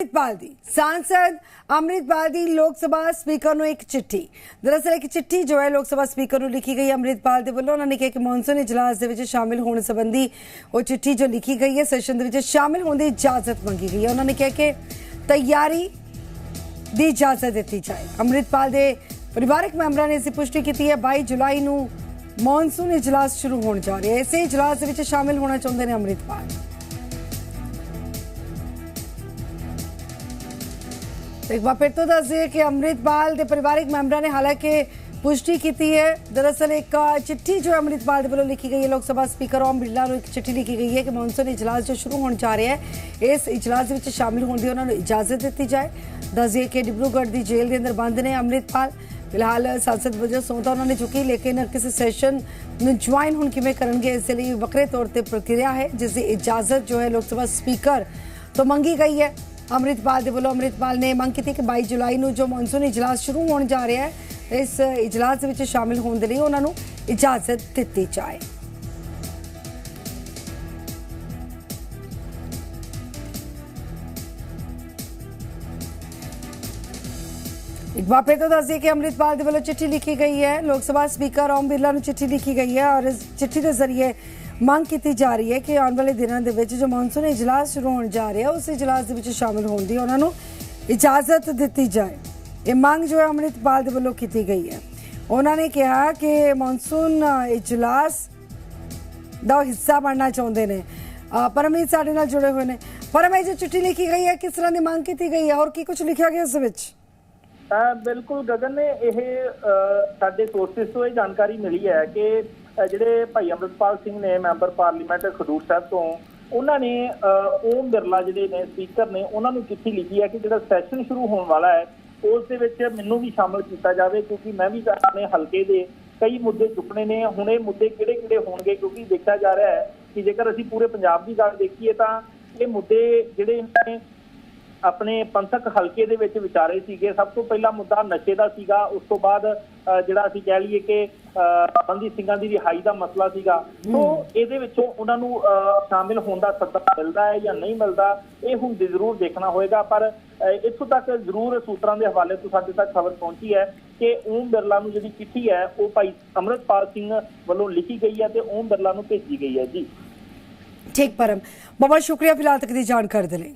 ਅੰਮ੍ਰਿਤਪਾਲ ਦੀ। ਸਾਂਸਦ ਅੰਮ੍ਰਿਤਪਾਲ ਦੀ ਲੋਕ ਸਭਾ ਸਪੀਕਰ ਨੂੰ ਇੱਕ ਚਿੱਠੀ। ਦਰਅਸਲ ਇੱਕ ਚਿੱਠੀ ਜੋ ਹੈ ਲੋਕ ਸਭਾ ਸਪੀਕਰ ਨੂੰ ਲਿਖੀ ਗਈ। ਹੈ ਦੇ ਵੱਲੋਂ ਉਹਨਾਂ ਨੇ ਕਿਹਾ ਕਿ ਮੌਨਸੂਨ ਇਜਲਾਸ ਦੇ ਵਿੱਚ ਸ਼ਾਮਿਲ ਹੋਣ ਸੰਬੰਧੀ ਉਹ ਚਿੱਠੀ ਜੋ ਲਿਖੀ ਗਈ ਹੈ, ਸੈਸ਼ਨ ਦੇ ਵਿੱਚ ਸ਼ਾਮਿਲ ਹੋਣ ਦੀ ਇਜਾਜ਼ਤ ਮੰਗੀ ਗਈ ਹੈ। ਉਹਨਾਂ ਨੇ ਕਿਹਾ ਕਿ ਤਿਆਰੀ ਦੀ ਇਜਾਜ਼ਤ ਦਿੱਤੀ ਜਾਏ। ਅੰਮ੍ਰਿਤਪਾਲ ਦੇ ਪਰਿਵਾਰਕ ਮੈਂਬਰਾਂ ਨੇ ਇਸ ਦੀ ਪੁਸ਼ਟੀ ਕੀਤੀ ਹੈ। 22 ਜੁਲਾਈ ਨੂੰ ਮੌਨਸੂਨ ਇਜਲਾਸ ਸ਼ੁਰੂ ਹੋਣ ਜਾ ਰਿਹਾ ਹੈ। ਇਸੇ ਇਜਲਾਸ ਦੇ ਵਿੱਚ ਸ਼ਾਮਿਲ ਹੋਣਾ ਚਾਹੁੰਦੇ ਨੇ ਅੰਮ੍ਰਿਤਪਾਲ। ਇੱਕ ਵਾਰ ਫਿਰ ਤੋਂ ਦੱਸ ਦਈਏ ਕਿ ਅੰਮ੍ਰਿਤਪਾਲ ਦੇ ਪਰਿਵਾਰਕ ਮੈਂਬਰਾਂ ਨੇ ਹਾਲਾਂਕਿ ਪੁਸ਼ਟੀ ਕੀਤੀ ਹੈ ਦਰਅਸਲ ਇੱਕ ਚਿੱਠੀ ਜੋ ਹੈ ਅੰਮ੍ਰਿਤਪਾਲ ਦੇ ਵੱਲੋਂ ਲਿਖੀ ਗਈ ਹੈ ਲੋਕ ਸਭਾ ਸਪੀਕਰ ਓਮ ਬਿਰਲਾ ਨੂੰ ਇੱਕ ਚਿੱਠੀ ਲਿਖੀ ਗਈ ਹੈ ਕਿ ਮੌਨਸੂਨ ਇਜਲਾਸ ਜੋ ਸ਼ੁਰੂ ਹੋਣ ਜਾ ਰਿਹਾ ਹੈ ਇਸ ਇਜਲਾਸ ਵਿੱਚ ਸ਼ਾਮਿਲ ਹੋਣ ਦੀ ਉਹਨਾਂ ਨੂੰ ਇਜਾਜ਼ਤ ਦਿੱਤੀ ਜਾਏ ਦੱਸਦੀਏ ਕਿ ਡਿਬਰੂਗੜ੍ਹ ਦੀ ਜੇਲ੍ਹ ਦੇ ਅੰਦਰ ਬੰਦ ਨੇ ਅੰਮ੍ਰਿਤਪਾਲ ਫਿਲਹਾਲ ਸੰਸਦ ਵਜੋਂ ਸੌਂਤਾ ਉਹਨਾਂ ਨੇ ਚੁੱਕੀ ਲੇਕਿਨ ਕਿਸੇ ਸੈਸ਼ਨ ਨੂੰ ਜੁਆਇਨ ਹੁਣ ਕਿਵੇਂ ਕਰਨਗੇ ਇਸ ਲਈ ਵੱਖਰੇ ਤੌਰ ਤੇ ਪ੍ਰਕਿਰਿਆ ਹੈ ਜਿਸ ਦੀ ਇਜਾਜ਼ਤ ਜੋ ਹੈ ਲੋਕ ਸਭਾ ਸਪੀਕਰ ਤੋਂ ਮੰਗੀ ਗਈ ਹੈ ਅੰਮ੍ਰਿਤਪਾਲ ਦੇ ਵੱਲੋਂ ਅੰਮ੍ਰਿਤਪਾਲ ਨੇ ਮੰਗ ਕੀਤੀ ਕਿ 22 ਜੁਲਾਈ ਨੂੰ ਜੋ ਮੌਨਸੂਨ ਇਜਲਾਸ ਸ਼ੁਰੂ ਹੋਣ ਜਾ ਰਿਹਾ ਹੈ, ਇਸ ਇਜਲਾਸ ਦੇ ਵਿੱਚ ਸ਼ਾਮਿਲ ਹੋਣ ਦੇ ਲਈ ਉਹਨਾਂ ਨੂੰ ਇਜਾਜ਼ਤ ਦਿੱਤੀ ਜਾਏ। ਇੱਕ ਵਾਰ ਫਿਰ ਤੋਂ ਦੱਸ ਦਈਏ ਕਿ ਅੰਮ੍ਰਿਤਪਾਲ ਦੇ ਵੱਲੋਂ ਚਿੱਠੀ ਲਿਖੀ ਗਈ ਹੈ ਲੋਕ ਸਭਾ ਸਪੀਕਰ ਓਮ ਬਿਰਲਾ ਨੂੰ ਚਿੱਠੀ ਲਿਖੀ ਗਈ ਹੈ ਔਰ ਇਸ ਚਿੱਠੀ ਦੇ ਜ਼ਰੀਏ ਮੰਗ ਕੀਤੀ ਜਾ ਰਹੀ ਹੈ ਕਿ ਆਉਣ ਵਾਲੇ ਦਿਨਾਂ ਦੇ ਵਿੱਚ ਜੋ ਮੌਨਸੂਨ ਇਜਲਾਸ ਸ਼ੁਰੂ ਹੋਣ ਜਾ ਰਿਹਾ ਉਸ ਇਜਲਾਸ ਦੇ ਵਿੱਚ ਸ਼ਾਮਿਲ ਹੋਣ ਦੀ ਉਹਨਾਂ ਨੂੰ ਇਜਾਜ਼ਤ ਦਿੱਤੀ ਜਾਏ ਇਹ ਮੰਗ ਜੋ ਹੈ ਅੰਮ੍ਰਿਤਪਾਲ ਦੇ ਵੱਲੋਂ ਕੀਤੀ ਗਈ ਹੈ ਉਹਨਾਂ ਨੇ ਕਿਹਾ ਕਿ ਮੌਨਸੂਨ ਇਜਲਾਸ ਦਾ ਹਿੱਸਾ ਬਣਨਾ ਚਾਹੁੰਦੇ ਨੇ ਪਰਮਜੀਤ ਸਾਡੇ ਨਾਲ ਜੁੜੇ ਹੋਏ ਨੇ ਪਰਮਜੀਤ ਜੋ ਚਿੱਠੀ ਲਿਖੀ ਗਈ ਹੈ ਕਿਸ ਤਰ੍ਹਾਂ ਦੀ ਮੰਗ ਕੀਤੀ ਗਈ ਹੈ ਔਰ ਕੀ ਕੁਝ ਲਿਖਿਆ ਗਿਆ ਇਸ ਵਿੱਚ ਅਹ ਬਿਲਕੁਲ ਗਗਨ ਨੇ ਇਹ ਸਾਡੇ ਸੋਰਸਿਸ ਤੋਂ ਇਹ ਜਾਣਕਾਰੀ ਮਿਲੀ ਹੈ ਕਿ ਜਿਹੜੇ ਭਾਈ ਅੰਮ੍ਰਿਤਪਾਲ ਸਿੰਘ ਨੇ ਮੈਂਬਰ ਪਾਰਲੀਮੈਂਟ ਖਡੂਰ ਸਾਹਿਬ ਤੋਂ, ਉਹਨਾਂ ਨੇ ਓਮ ਬਿਰਲਾ ਜਿਹੜੇ ਨੇ ਸਪੀਕਰ ਨੇ, ਉਹਨਾਂ ਨੂੰ ਚਿੱਠੀ ਲਿਖੀ ਹੈ ਕਿ ਜਿਹੜਾ ਸੈਸ਼ਨ ਸ਼ੁਰੂ ਹੋਣ ਵਾਲਾ ਹੈ, ਉਸ ਦੇ ਵਿੱਚ ਮੈਨੂੰ ਵੀ ਸ਼ਾਮਲ ਕੀਤਾ ਜਾਵੇ ਕਿਉਂਕਿ ਮੈਂ ਵੀ ਆਪਣੇ ਹਲਕੇ ਦੇ ਕਈ ਮੁੱਦੇ ਚੁੱਕਣੇ ਨੇ, ਹੁਣ ਇਹ ਮੁੱਦੇ ਕਿਹੜੇ ਕਿਹੜੇ ਹੋਣਗੇ ਕਿਉਂਕਿ ਦੇਖਿਆ ਜਾ ਰਿਹਾ ਹੈ ਕਿ ਜੇਕਰ ਅਸੀਂ ਪੂਰੇ ਪੰਜਾਬ ਦੀ ਗੱਲ ਦੇਖੀਏ ਤਾਂ ਇਹ ਮੁੱਦੇ ਜਿਹੜੇ ਨੇ ਆਪਣੇ ਪੰਥਕ ਹਲਕੇ ਦੇ ਵਿੱਚ ਵਿਚਾਰੇ ਸੀਗੇ। ਸਭ ਤੋਂ ਪਹਿਲਾ ਮੁੱਦਾ ਨਸ਼ੇ ਦਾ ਸੀਗਾ। ਉਸ ਤੋਂ ਬਾਅਦ ਜਿਹੜਾ ਅਸੀਂ ਕਹਿ ਲਈਏ ਕਿ ਬੰਦੀ ਸਿੰਘਾਂ ਦੀ ਰਿਹਾਈ ਦਾ ਮਸਲਾ ਸੀਗਾ। ਸੋ ਇਹਦੇ ਵਿੱਚੋਂ ਉਹਨਾਂ ਨੂੰ ਸ਼ਾਮਿਲ ਹੋਣ ਦਾ ਸੱਦਾ ਮਿਲਦਾ ਹੈ ਜਾਂ ਨਹੀਂ ਮਿਲਦਾ ਇਹ ਹੁਣ ਦੇ ਜ਼ਰੂਰ ਦੇਖਣਾ ਹੋਏਗਾ। ਪਰ ਇੱਥੋਂ ਤੱਕ ਜ਼ਰੂਰ ਸੂਤਰਾਂ ਦੇ ਹਵਾਲੇ ਤੋਂ ਸਾਡੇ ਤੱਕ ਖਬਰ ਪਹੁੰਚੀ ਹੈ ਕਿ ਓਮ ਬਿਰਲਾ ਨੂੰ ਜਿਹੜੀ ਚਿੱਠੀ ਹੈ ਉਹ ਭਾਈ ਅੰਮ੍ਰਿਤਪਾਲ ਸਿੰਘ ਵੱਲੋਂ ਲਿਖੀ ਗਈ ਹੈ ਤੇ ਓਮ ਬਿਰਲਾ ਨੂੰ ਭੇਜੀ ਗਈ ਹੈ ਜੀ। ਠੀਕ ਪਰਮ। ਬਹੁਤ ਸ਼ੁਕਰੀਆ ਫਿਲਹਾਲ ਤੱਕ ਦੀ ਜਾਣਕਾਰੀ ਦੇ ਲਈ।